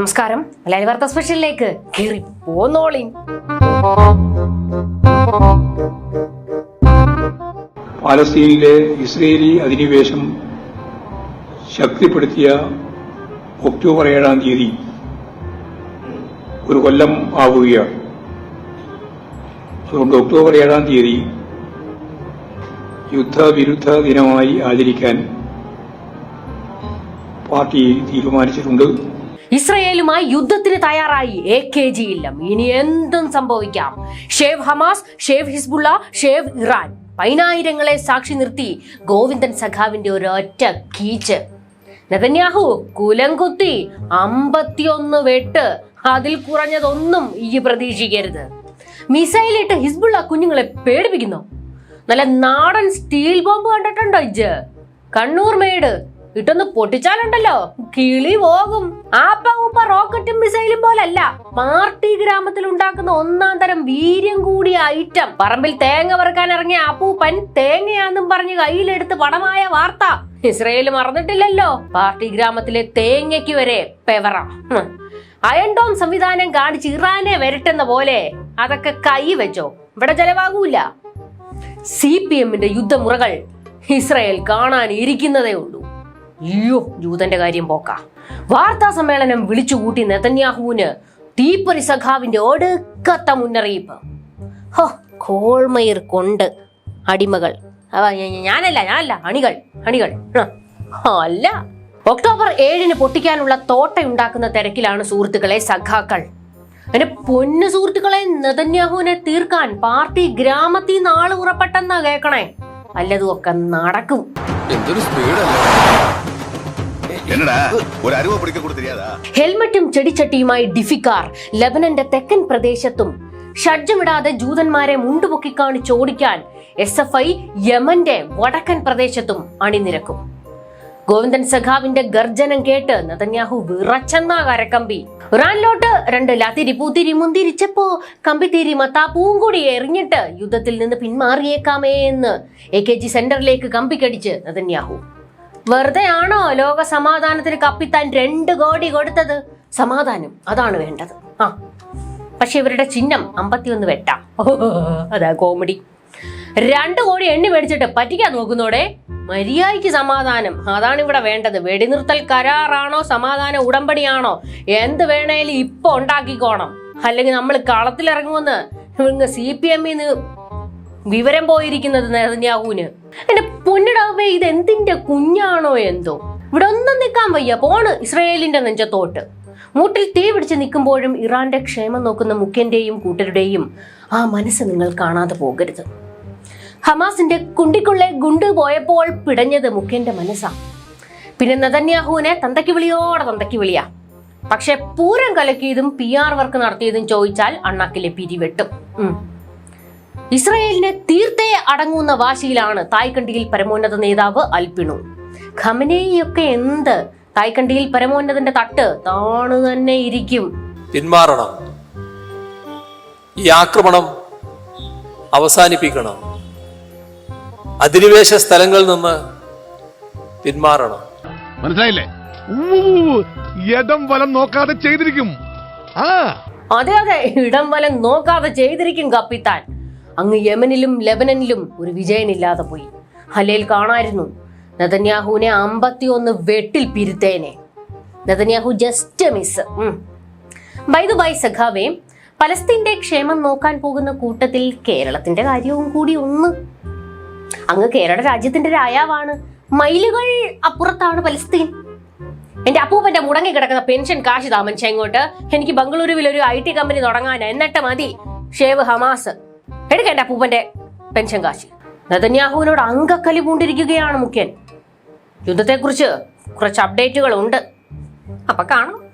നമസ്കാരം. മലയാളി വാർത്ത സ്പെഷ്യലിലേക്ക് കയറി പോന്നോളി പാലസ്തീനിലെ ഇസ്രയേലി അധിനിവേശം ശക്തിപ്പെടുത്തിയ ഒക്ടോബർ ഏഴാം തീയതി ഒരു കൊല്ലം ആവുകയാണ്. അതുകൊണ്ട് ഒക്ടോബർ ഏഴാം തീയതി യുദ്ധവിരുദ്ധ ദിനമായി ആചരിക്കാൻ പാർട്ടി തീരുമാനിച്ചിട്ടുണ്ട്. ഇസ്രയേലുമായി യുദ്ധത്തിന് തയ്യാറായി. എ കെ ജി ഇല്ലം. ഇനി എന്തും സംഭവിക്കാം. Save Hamas save Hezbollah save Iran. പതിനായിരങ്ങളെ സാക്ഷി നിർത്തി ഗോവിന്ദൻ സഖാവിന്റെ ഒരൊറ്റ കീച്ച്. നെതന്യാഹു കുലം കുത്തി അമ്പത്തിയൊന്ന് വെട്ട്. അതിൽ കുറഞ്ഞതൊന്നും ഈ പ്രതീക്ഷിക്കരുത്. മിസൈലിട്ട് ഹിസ്ബുള്ള കുഞ്ഞുങ്ങളെ പേടിപ്പിക്കുന്നു. നല്ല നാടൻ സ്റ്റീൽ ബോംബ് കണ്ടിട്ടുണ്ടോ ഇജ്ജ്? കണ്ണൂർ മേട്. ഇട്ടൊന്ന് പൊട്ടിച്ചാലുണ്ടല്ലോ. കിളി പോകും. ആപ്പ ഉപ്പ റോക്കറ്റും മിസൈലും പോലല്ല. പാർട്ടി ഗ്രാമത്തിൽ ഉണ്ടാക്കുന്ന ഒന്നാം തരം വീര്യം കൂടിയ ഐറ്റം. പറമ്പിൽ തേങ്ങ വറുക്കാൻ ഇറങ്ങിയ അപ്പൂപ്പൻ തേങ്ങയാന്നും പറഞ്ഞ് കയ്യിലെടുത്ത് പണമായ വാർത്ത. ഇസ്രയേൽ മറന്നിട്ടില്ലല്ലോ. പാർട്ടി ഗ്രാമത്തിലെ തേങ്ങയ്ക്ക് വരെ പെവറ. അയൺഡോം സംവിധാനം കാണിച്ച് ഇറാനെ വരട്ടെന്ന പോലെ അതൊക്കെ കൈ വെച്ചോ. ഇവിടെ ചെലവാകൂല സി പി എമ്മിന്റെ യുദ്ധമുറകൾ ഇസ്രയേൽ കാണാൻ ഇരിക്കുന്നതേ ഉള്ളൂ. അയ്യോ ജൂതന്റെ കാര്യം പോക്ക. വാർത്താ സമ്മേളനം വിളിച്ചുകൂട്ടി നെതന്യാഹുവിന് തീപ്പൊരി സഖാവിന്റെ ഒടുക്കത്ത മുന്നറിയിപ്പ്. ഹോ കോൾമയിർ കൊണ്ട് അടിമകൾ. ഞാനല്ല ഞാനല്ല അണികൾ അണികൾ. അല്ല. ഒക്ടോബർ ഏഴിന് പൊട്ടിക്കാനുള്ള തോട്ടയുണ്ടാക്കുന്ന തിരക്കിലാണ് സുഹൃത്തുക്കളെ സഖാക്കൾ. എന്റെ പൊന്നു സുഹൃത്തുക്കളെ നെതന്യാഹുവിനെ തീർക്കാൻ പാർട്ടി ഗ്രാമത്തിൽ നിന്ന് ആൾ ഉറപ്പെട്ടെന്നാ കേക്കണേ. വല്ലതും ഒക്കെ നടക്കും. എന്തൊരു സ്പീഡല്ലേ. ഹെൽമറ്റും ചെടിച്ചട്ടിയുമായി ഡിഫിക്കാർ ലബനന്റെ തെക്കൻ പ്രദേശത്തും. ഷഡ്ജമിടാതെ ജൂതന്മാരെ മുണ്ടുപൊക്കി കാണിച്ച് ഓടിക്കാൻ എസ് എഫ് ഐ യമന്റെ വടക്കൻ പ്രദേശത്തും അണിനിരക്കും. ഗോവിന്ദൻ സഖാവിന്റെ ഗർജനം കേട്ട് നതന്യാഹു വിറച്ചെന്ന കരക്കമ്പി. റാൻലോട്ട് രണ്ട് ലാത്തിരി പൂത്തിരി മുന്തിരിച്ചപ്പോ കമ്പിത്തിരി മത്താപ്പൂവും കൂടി എറിഞ്ഞിട്ട് യുദ്ധത്തിൽ നിന്ന് പിന്മാറിയേക്കാമേ എന്ന് എ കെ ജി സെന്ററിലേക്ക് കമ്പിക്കടിച്ച് നതന്യാഹു. വെറുതെ ആണോ ലോക സമാധാനത്തിന് കപ്പിത്താൻ രണ്ട് കോടി കൊടുത്തത്? സമാധാനം അതാണ് വേണ്ടത്. ആ പക്ഷെ ഇവരുടെ ചിഹ്നം അമ്പത്തിയൊന്ന് വെട്ടാം. അതാ കോമഡി. രണ്ട് കോടി എണ്ണി മേടിച്ചിട്ട് പറ്റിക്കാൻ നോക്കുന്നോടെ? മര്യാദയ്ക്ക് സമാധാനം. അതാണ് ഇവിടെ വേണ്ടത്. വെടിനിർത്തൽ കരാറാണോ? സമാധാന ഉടമ്പടിയാണോ? എന്ത് വേണേലും ഇപ്പൊ ഉണ്ടാക്കിക്കോണം. അല്ലെങ്കിൽ നമ്മൾ കളത്തിലിറങ്ങുമെന്ന് സി പി എമ്മിന്ന് വിവരം പോയിരിക്കുന്നത് നെതന്യാഹുവിന്. എന്റെ പൊന്നിടാവേ ഇത് എന്തിന്റെ കുഞ്ഞാണോ എന്തോ? ഇവിടെ ഒന്നും നിൽക്കാൻ വയ്യ പോണ് ഇസ്രയേലിന്റെ നെഞ്ചത്തോട്ട്. മൂട്ടിൽ തീ പിടിച്ച് നിൽക്കുമ്പോഴും ഇറാന്റെ ക്ഷേമം നോക്കുന്ന മുഖ്യന്റെയും കൂട്ടരുടെയും ആ മനസ്സ് നിങ്ങൾ കാണാതെ പോകരുത്. ഹമാസിന്റെ കുണ്ടിക്കുള്ളെ ഗുണ്ട് പോയപ്പോൾ പിടഞ്ഞത് മുഖ്യന്റെ മനസ്സാ. പിന്നെ നതന്യാഹുവിനെ തന്തയ്ക്ക് വിളിയോടെ തന്തയ്ക്ക് വിളിയാ. പക്ഷെ പൂരം കലക്കിയതും പി ആർ വർക്ക് നടത്തിയതും ചോദിച്ചാൽ അണ്ണാക്കിലെ പിരിവെട്ടും. ഇസ്രയേലിനെ തീർത്തേ അടങ്ങുന്ന വാശിയിലാണ് തായ്ക്കണ്ടിയിൽ പരമോന്നത നേതാവ് അൽപിണു. ഖമനേയൊക്കെ എന്ത്? തായ്ക്കണ്ടിയിൽ പരമോന്നതന്റെ തട്ട് താണു തന്നെ ഇരിക്കും. പിന്മാറണം. ഈ ആക്രമണം അവസാനിപ്പിക്കണം. അധിനിവേശ സ്ഥലങ്ങളിൽ നിന്ന് പിന്മാറണം. മനസ്സിലായില്ലേ? വലം നോക്കാതെ ചെയ്തിരിക്കും. ആ. അതെ അതെ ഇടം വലം നോക്കാതെ ചെയ്തിരിക്കും കപ്പിത്താൻ. അങ്ങ് യമനിലും ലെബനനിലും ഒരു വിജയനില്ലാതെ പോയി. ഹലേൽ കാണായിരുന്നു നെതന്യാഹുവിനെ അമ്പത്തിയൊന്ന് വെട്ടിൽ പിരുത്തേനെ. Netanyahu just miss bye bye സഖാവേ പലസ്തീന്റെ ക്ഷേമം നോക്കാൻ പോകുന്ന കൂട്ടത്തിൽ കേരളത്തിന്റെ കാര്യവും കൂടി ഒന്ന്. അങ്ങ് കേരള രാജ്യത്തിന്റെ രായാവാണ് മൈലുകൾ അപ്പുറത്താണ് പലസ്തീൻ. എന്റെ അപ്പൂപ്പന്റെ മുടങ്ങി കിടക്കുന്ന പെൻഷൻ കാശ് താമസിച്ച ഇങ്ങോട്ട് എനിക്ക് ബംഗളൂരുവിൽ ഒരു ഐ ടി കമ്പനി തുടങ്ങാൻ എന്നിട്ട് മതി. Save Hamas. എടുക്ക പൂപ്പന്റെ പെൻഷൻ കാശ്. നതന്യാഹുവിനോട് അങ്കക്കലി പൂണ്ടിരിക്കുകയാണ് മുഖ്യൻ. യുദ്ധത്തെക്കുറിച്ച് കുറച്ച് അപ്ഡേറ്റുകൾ ഉണ്ട്. അപ്പൊ കാണാം.